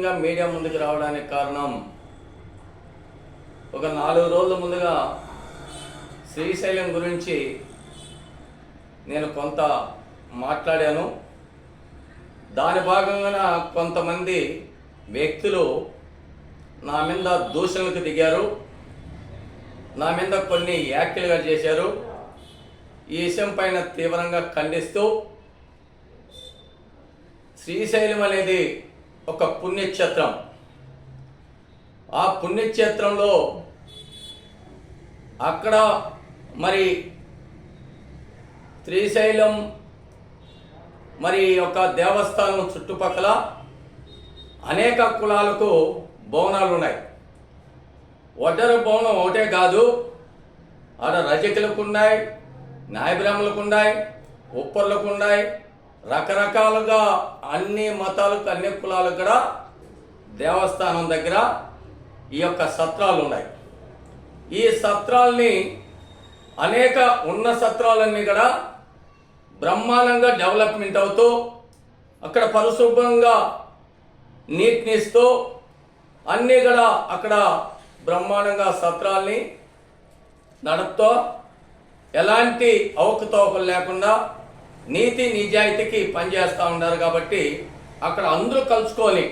ముఖ్యంగా మీడియా ముందుకు రావడానికి కారణం ఒక నాలుగు రోజుల ముందుగా శ్రీశైలం గురించి నేను కొంత మాట్లాడాను. దాని భాగంగా కొంతమంది వ్యక్తులు నా మీద దూషణలకు దిగారు. నా మీద కొన్ని వ్యాఖ్యలుగా చేశారు. ఈ విషయం పైన తీవ్రంగా ఖండిస్తూ శ్రీశైలం అనేది ఒక పుణ్యక్షేత్రం. ఆ పుణ్యక్షేత్రంలో అక్కడ మరి శ్రీశైలం మరి యొక్క దేవస్థానం చుట్టుపక్కల అనేక కులాలకు భవనాలు ఉన్నాయి. ఒడ్డర భవనం ఒకటే కాదు ఆడ రజకులకు ఉన్నాయి న్యాయబ్రాహ్మణులకు ఉన్నాయి ఉప్పర్లకు ఉన్నాయి రకరకాలుగా అన్ని మతాలకు అన్ని కులాలకు కూడా దేవస్థానం దగ్గర ఈ యొక్క సత్రాలు ఉన్నాయి. ఈ సత్రాల్ని అనేక ఉన్న సత్రాలన్నీ కూడా బ్రహ్మాండంగా డెవలప్మెంట్ అవుతూ అక్కడ పరిశుభ్రంగా నీట్నిస్తూ అన్నీ కూడా అక్కడ బ్రహ్మాండంగా సత్రాల్ని నడుపుతూ ఎలాంటి అవకతవకలు లేకుండా నీతి నిజాయితీకి పనిచేస్తూ ఉన్నారు కాబట్టి అక్కడ అందరూ కలుసుకొని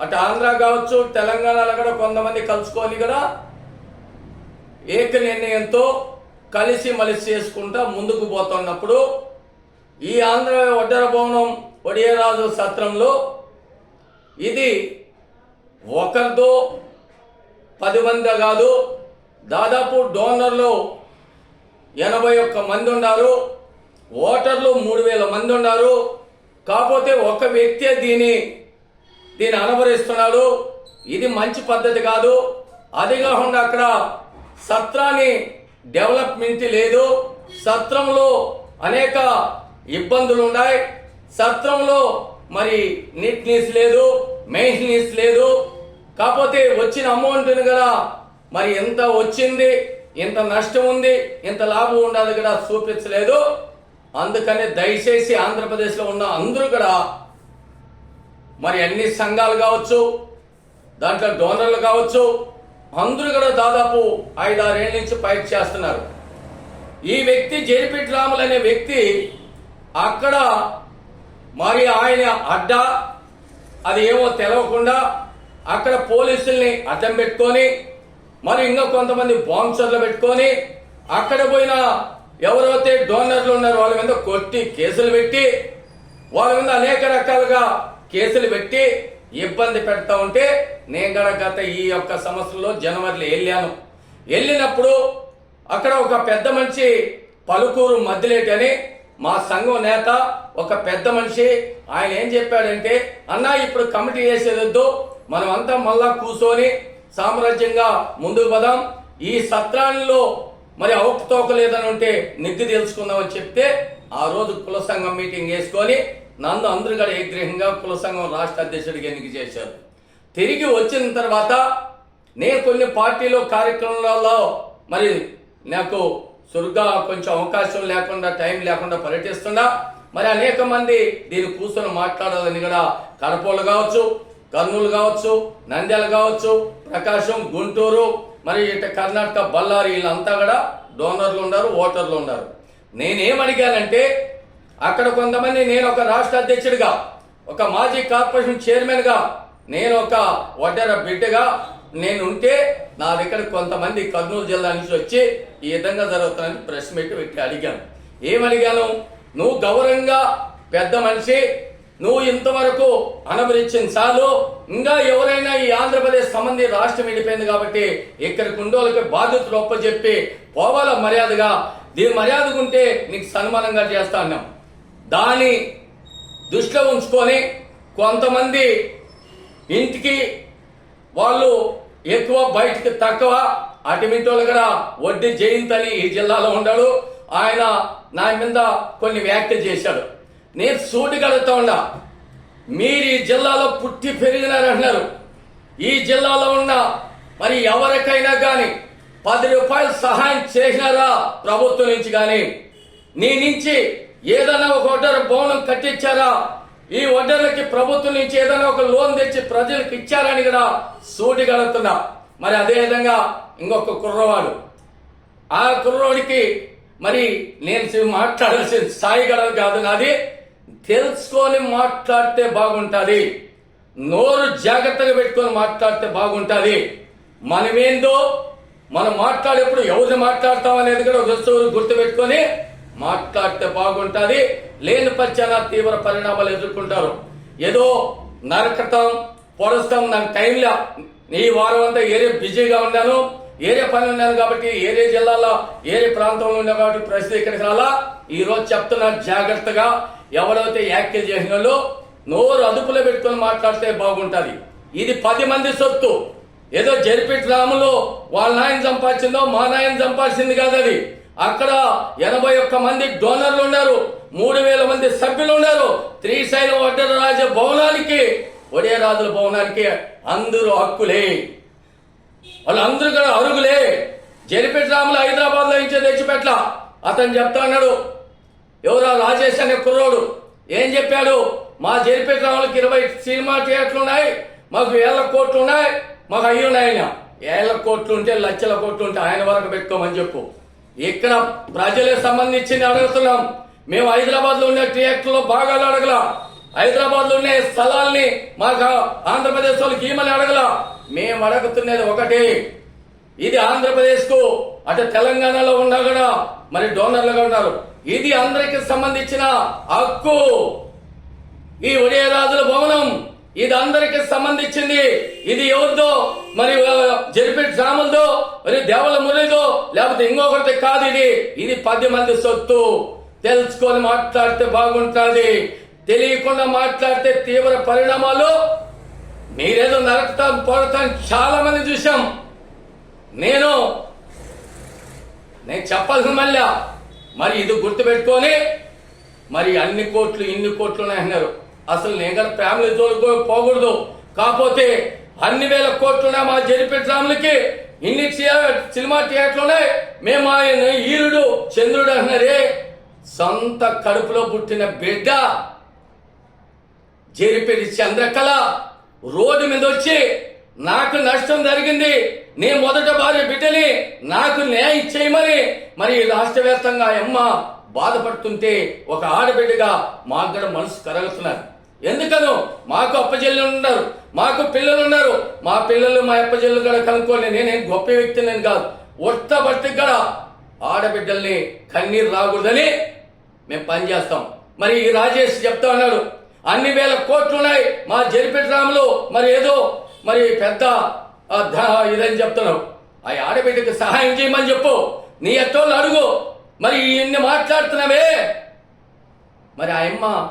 అటు ఆంధ్ర కావచ్చు తెలంగాణలో కూడా కొంతమంది కలుసుకొని కూడా ఏక నిర్ణయంతో కలిసి మలిసి చేసుకుంటా ముందుకు పోతున్నప్పుడు ఈ ఆంధ్ర వడ్డర భవనం ఒడియరాజు సత్రంలో ఇది ఒకరితో పది మంది కాదు దాదాపు డోనర్లు ఎనభై ఒక్క మంది ఉన్నారు. ఓటర్లు మూడు వేల మంది ఉన్నారు. కాకపోతే ఒక వ్యక్తే దీని దీన్ని అనుభవిస్తున్నాడు ఇది మంచి పద్ధతి కాదు. అది కాకుండా అక్కడ సత్రాన్ని డెవలప్మెంట్ లేదు. సత్రంలో అనేక ఇబ్బందులు ఉన్నాయి. సత్రంలో మరి నీట్నెస్ లేదు మెయింటెనెన్స్ లేదు. కాకపోతే వచ్చిన అమౌంట్ని కదా మరి ఎంత వచ్చింది ఎంత నష్టం ఉంది ఎంత లాభం ఉండదు కూడా చూపించలేదు. అందుకని దయచేసి ఆంధ్రప్రదేశ్లో ఉన్న అందరూ కూడా మరి అన్ని సంఘాలు కావచ్చు దాంట్లో డోనర్లు కావచ్చు అందరూ కూడా దాదాపు ఐదారేళ్ళ నుంచి ఫైట్ చేస్తున్నారు. ఈ వ్యక్తి జేపీటి రాములు అనే వ్యక్తి అక్కడ మరి ఆయన అడ్డ అది ఏమో తెలవకుండా అక్కడ పోలీసుల్ని అడ్డం పెట్టుకొని మరి ఇంకా కొంతమంది బాంబ్సర్లు పెట్టుకొని అక్కడ పోయిన ఎవరైతే డోనర్లు ఉన్నారో వాళ్ళ మీద కొట్టి కేసులు పెట్టి వాళ్ళ మీద అనేక రకాలుగా కేసులు పెట్టి ఇబ్బంది పెడతా ఉంటే నేను కూడా గత ఈ యొక్క సంవత్సరంలో జనవరిలో వెళ్ళాను. వెళ్ళినప్పుడు అక్కడ ఒక పెద్ద మనిషి పలుకూరు మద్దిలేటి అని మా సంఘం నేత ఒక పెద్ద మనిషి ఆయన ఏం చెప్పాడంటే అన్న ఇప్పుడు కమిటీ వేసేదొద్దు మనం అంతా మళ్ళా కూర్చొని సామ్రాజ్యంగా ముందుకు పదాం. ఈ సత్రాల్లో మరి అవకతవకలేదని ఉంటే నిగ్గు తెలుసుకుందామని చెప్తే ఆ రోజు కుల సంఘం మీటింగ్ వేసుకొని నన్ను అందరూ కూడా ఏగ్రహంగా కుల సంఘం రాష్ట్ర అధ్యక్షుడికి ఎన్నిక చేశారు. తిరిగి వచ్చిన తర్వాత నేను కొన్ని పార్టీలో కార్యక్రమాలలో మరి నాకు సురుగ్గా కొంచెం అవకాశం లేకుండా టైం లేకుండా పర్యటిస్తున్నా. మరి అనేక మంది దీన్ని కూర్చొని మాట్లాడాలని కూడా కడపోలు కావచ్చు కర్నూలు కావచ్చు నంద్యాల కావచ్చు ప్రకాశం గుంటూరు మరి ఇటు కర్ణాటక బళ్ళారి వీళ్ళంతా కూడా డోనర్లు ఉన్నారు ఓటర్లు ఉన్నారు నేనేమడిగానంటే అక్కడ కొంతమంది నేను ఒక రాష్ట్ర అధ్యక్షుడిగా ఒక మాజీ కార్పొరేషన్ చైర్మన్గా నేను ఒక వడ్డెర బిడ్డగా నేను ఉంటే నా దగ్గర కొంతమంది కర్నూలు జిల్లా నుంచి వచ్చి ఈ విధంగా జరుగుతుందని ప్రెస్ మీట్ పెట్టి అడిగాను. ఏమడిగాను? నువ్వు గౌరవంగా పెద్ద మనిషి నువ్వు ఇంతవరకు అనుభవించిన చాలు ఇంకా ఎవరైనా ఈ ఆంధ్రప్రదేశ్ సంబంధి రాష్ట్రం వెళ్ళిపోయింది కాబట్టి ఇక్కడ కుండోలకి బాధ్యతలు ఒప్పచెప్పి పోవాల మర్యాదగా. దీని మర్యాదగా ఉంటే నీకు సన్మానంగా చేస్తా అన్నాం. దాని దృష్టిలో ఉంచుకొని కొంతమంది ఇంటికి వాళ్ళు ఎక్కువ బయటికి తక్కువ అటుమిటోళ్ళు కూడా వడ్డీ జయంత్ అని ఈ జిల్లాలో ఉన్నాడు ఆయన నా మీద కొన్ని వ్యాఖ్య చేశాడు. నేను సూటి ఉన్నా. మీరు ఈ జిల్లాలో పుట్టి పెరిగినారంటున్నారు ఈ జిల్లాలో ఉన్న మరి ఎవరికైనా కానీ పది రూపాయలు సహాయం చేసినారా ప్రభుత్వం నుంచి కానీ నీ నుంచి ఏదైనా ఒక ఒడ్డర భవనం కట్టించారా? ఈ ఒడ్డర్లకి ప్రభుత్వం నుంచి ఏదైనా ఒక లోన్ తెచ్చి ప్రజలకు ఇచ్చారని కూడా సూటిగలుగుతున్నా మరి అదేవిధంగా ఇంకొక కుర్రవాడు. ఆ కుర్రోడికి మరి నేను మాట్లాడాల్సిన స్థాయి కాదు నాది. తెలుసుకొని మాట్లాడితే బాగుంటుంది. నోరు జాగ్రత్తగా పెట్టుకొని మాట్లాడితే బాగుంటుంది. మనమేందో మనం మాట్లాడేప్పుడు ఎవరిని మాట్లాడతాం అనేది కూడా వస్తువులు గుర్తు పెట్టుకొని మాట్లాడితే బాగుంటుంది. లేని పచ్చాన తీవ్ర పరిణామాలు ఎదుర్కొంటారు. ఏదో నరకటం పొడస్తాం నాకు టైంలో ఈ వారం అంతా ఏరే బిజీగా ఉన్నాను. ఏరే పని ఉన్నాను కాబట్టి ఏరే జిల్లాలో ఏరే ప్రాంతంలో ఉన్నా కాబట్టి ప్రశ్న ఇక్కడికి రాలా. ఈరోజు చెప్తున్నా జాగ్రత్తగా. ఎవరైతే యాక్టివ్ చేసిన వాళ్ళు నోరు అదుపులో పెట్టుకొని మాట్లాడితే బాగుంటుంది. ఇది పది మంది సొత్తు. ఏదో జరిపిట్ రాములు వాళ్ళ నాయన సంపాదించిందో మా నాయన సంపాదించింది కాదు అది. అక్కడ ఎనభై ఒక్క మంది డోనర్లు ఉన్నారు. మూడు వేల మంది సభ్యులు ఉన్నారు. త్రిశైలం వడ్డర రాజ భవనానికి ఒడే రాజుల భవనానికి అందరూ హక్కులే. వాళ్ళందరూ కూడా అరుగులే. జరిపెట్ రాములు హైదరాబాద్లో ఇచ్చే తెచ్చిపెట్ల. అతను చెప్తా అన్నాడు ఎవరో రాజేష్ అనే కుర్రోడు? ఏం చెప్పాడు? మా జరిపే రాములకి ఇరవై సినిమా థియేటర్లు ఉన్నాయి మాకు వేల కోట్లు ఉన్నాయి మాకు అయ్యి ఉన్నాయి ఆయన వేల కోట్లు ఉంటే లక్షల కోట్లు ఉంటే ఆయన వరకు పెట్టుకోమని చెప్పు. ఇక్కడ ప్రజలకు సంబంధించింది అడుగుతున్నాం. మేము హైదరాబాద్లో ఉండే థియేటర్లో బాగా భాగాలు అడగల. హైదరాబాద్లో ఉండే స్థలాల్ని మాకు ఆంధ్రప్రదేశ్ వాళ్ళకి ఏమని అడగల. మేము అడుగుతున్నది ఒకటి. ఇది ఆంధ్రప్రదేశ్కు అటు తెలంగాణలో ఉన్నా కూడా మరి డోనర్లుగా ఉన్నారు ఇది అందరికి సంబంధించిన హక్కు. ఈ ఉదయరాజుల భవనం ఇది అందరికి సంబంధించింది. ఇది ఎవరిదో? మరి జరిపెట్ రాములదో? మరి దేవల మురళిదో? లేకపోతే ఇంకొకరిది కాదు ఇది. ఇది పది మంది సొత్తు. తెలుసుకొని మాట్లాడితే బాగుంటుంది. తెలియకుండా మాట్లాడితే తీవ్ర పరిణామాలు. మీరేదో నరకతాం పోడతాం చాలా మంది చూసాం నేను నేను చెప్పాల్సిన మళ్ళా మరి ఇది గుర్తుపెట్టుకొని మరి అన్ని కోట్లు ఇన్ని కోట్లు అన్నారు. అసలు నేను కూడా ఫ్యామిలీ జోలికి పోకూడదు. కాకపోతే అన్ని వేల కోట్లు మా జరిపెట్ రాములకి ఇన్ని సినిమా థియేటర్లు ఉన్నాయి మేము ఆయన ఈరుడు చంద్రుడు అంటున్నారే. సొంత కడుపులో పుట్టిన బిడ్డ జరిపేది చంద్రకళ రోడ్డు మీద వచ్చి నాకు నష్టం జరిగింది. నీ మొదట భార్య బిడ్డని నాకు న్యాయం చేయమని మరి రాష్ట్ర వ్యాప్తంగా అమ్మ బాధపడుతుంటే ఒక ఆడబిడ్డగా మా కూడా మనసు కరగుతున్నారు. ఎందుకను మాకు అప్పచెల్లు ఉన్నారు. మాకు పిల్లలు ఉన్నారు. మా పిల్లలు మా అప్పచెల్లు కూడా కనుక్కోండి. నేనేం గొప్ప వ్యక్తి నేను కాదు. ఒట్ట బట్టి కూడా ఆడబిడ్డల్ని కన్నీరు రాకూడదని మేము పనిచేస్తాం. మరి ఈ రాజేష్ చెప్తా ఉన్నాడు. అన్ని వేల కోట్లు ఉన్నాయి. మా జరిపెట్ రాములు మరి ఏదో మరి పెద్ద ఇదని చెప్తున్నావు. ఆ ఆడబిడ్డకి సహాయం చేయమని చెప్పు. నీ ఎత్తోళ్ళు అడుగు. మరి ఇన్ని మాట్లాడుతున్నావే? మరి ఆ అమ్మ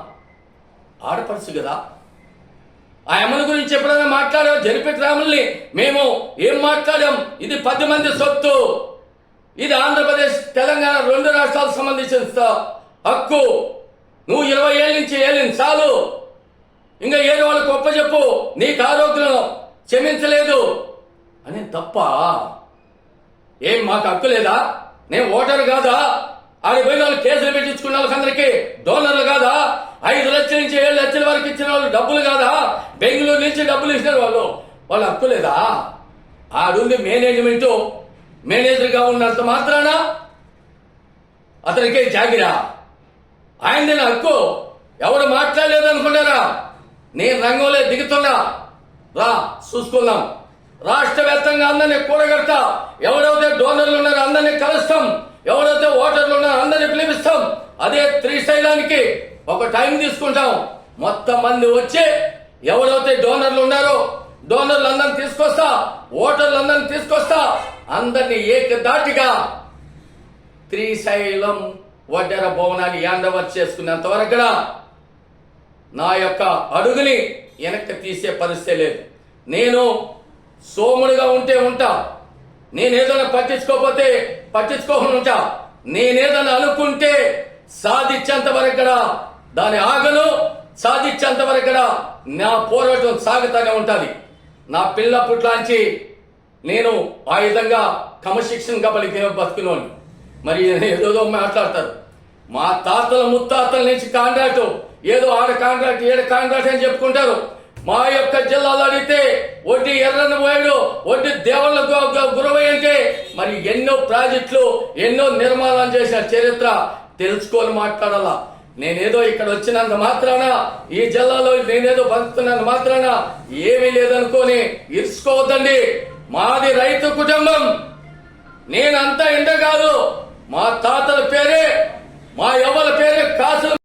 ఆడపడుచు కదా? ఆ అమ్మని గురించి ఎప్పుడైనా మాట్లాడాం జరిపెట్ రాముల్ని మేము ఏం మాట్లాడాం? ఇది పది మంది సొత్తు. ఇది ఆంధ్రప్రదేశ్ తెలంగాణ రెండు రాష్ట్రాలకు సంబంధించిన హక్కు. నువ్వు ఇరవై ఏళ్ళ నుంచి ఏళ్ళని చాలు ఇంకా ఏడు వాళ్ళకి గొప్ప చెప్పు. నీకు ఆరోగ్యం క్షమించలేదు. అని తప్ప? ఏం మాకు హక్కు లేదా? నేను ఓటర్ కాదా? ఆడి పోయిన వాళ్ళు కేసులు పెట్టించుకున్న వాళ్ళకందరికీ డోనర్లు కాదా? ఐదు లక్షల నుంచి ఏడు లక్షల వరకు ఇచ్చిన వాళ్ళు డబ్బులు కాదా? బెంగళూరు నుంచి డబ్బులు ఇచ్చిన వాళ్ళు. వాళ్ళ హక్కు లేదా? ఆడుంది మేనేజ్మెంట్. మేనేజర్గా ఉన్నంత మాత్రాన అతనికే జాగిరా. ఆయన నా హక్కు. ఎవరు మాట్లాడలేదు అనుకున్నారా నేను రంగంలో దిగుతున్నా. రా. చూసుకుందాం. రాష్ట్ర వ్యాప్తంగా అందరినీ కూడగడతా. ఎవరైతే డోనర్లు ఉన్నారో అందరినీ కలుస్తాం. ఎవరైతే ఓటర్లు ఉన్నారో అందరినీ పిలిపిస్తాం. అదే త్రిశైలానికి ఒక టైం తీసుకుంటాం. మొత్తం మంది వచ్చి ఎవరైతే డోనర్లు ఉన్నారో డోనర్లు అందరిని తీసుకొస్తా ఓటర్లు అందరిని తీసుకొస్తా అందరినీ ఏకదాటిగా త్రిశైలం వడ్డెర భవనాన్ని యాండవర్ చేసుకున్నంత వరకు నా యొక్క అడుగుని వెనక్కి తీసే పరిస్థితి లేదు. నేను సోముడిగా ఉంటే ఉంటా. నేనేదైనా పట్టించుకోకపోతే పట్టించుకోకుండా ఉంటా. నేనేదైనా అనుకుంటే సాధించేంత వరకు కూడా దాని ఆగను సాధించేంత వరకు కూడా నా పోరాటం సాగుతూనే ఉంటుంది. నా పిల్ల పుట్లాంచి నేను ఆ విధంగా క్రమశిక్షణగా బలికి బతుకునోని మరి ఏదో మాట్లాడతారు. మా తాతల ముత్తాతల నుంచి కాంట్రాక్టు ఏదో ఆడ కాంట్రాక్ట్ ఏడ కాంట్రాక్ట్ అని చెప్పుకుంటారు. మా యొక్క జిల్లాలో అడిగితే వడ్డీ ఎర్రన్న పోయాడు ఒడ్డి దేవుళ్ళ గు- అంటే మరి ఎన్నో ప్రాజెక్టులు ఎన్నో నిర్మాణాలు చేసిన చరిత్ర. తెలుసుకొని మాట్లాడాలా. నేనేదో ఇక్కడ వచ్చినంత మాత్రాన ఈ జిల్లాలో నేనేదో బతుకుతున్నంత మాత్రాన ఏమీ లేదనుకొని ఇరుసుకోవద్దండి. మాది రైతు కుటుంబం. నేనంతా ఎండ కాదు. మా తాతల పేరే మా ఎవరి పేరే కాసు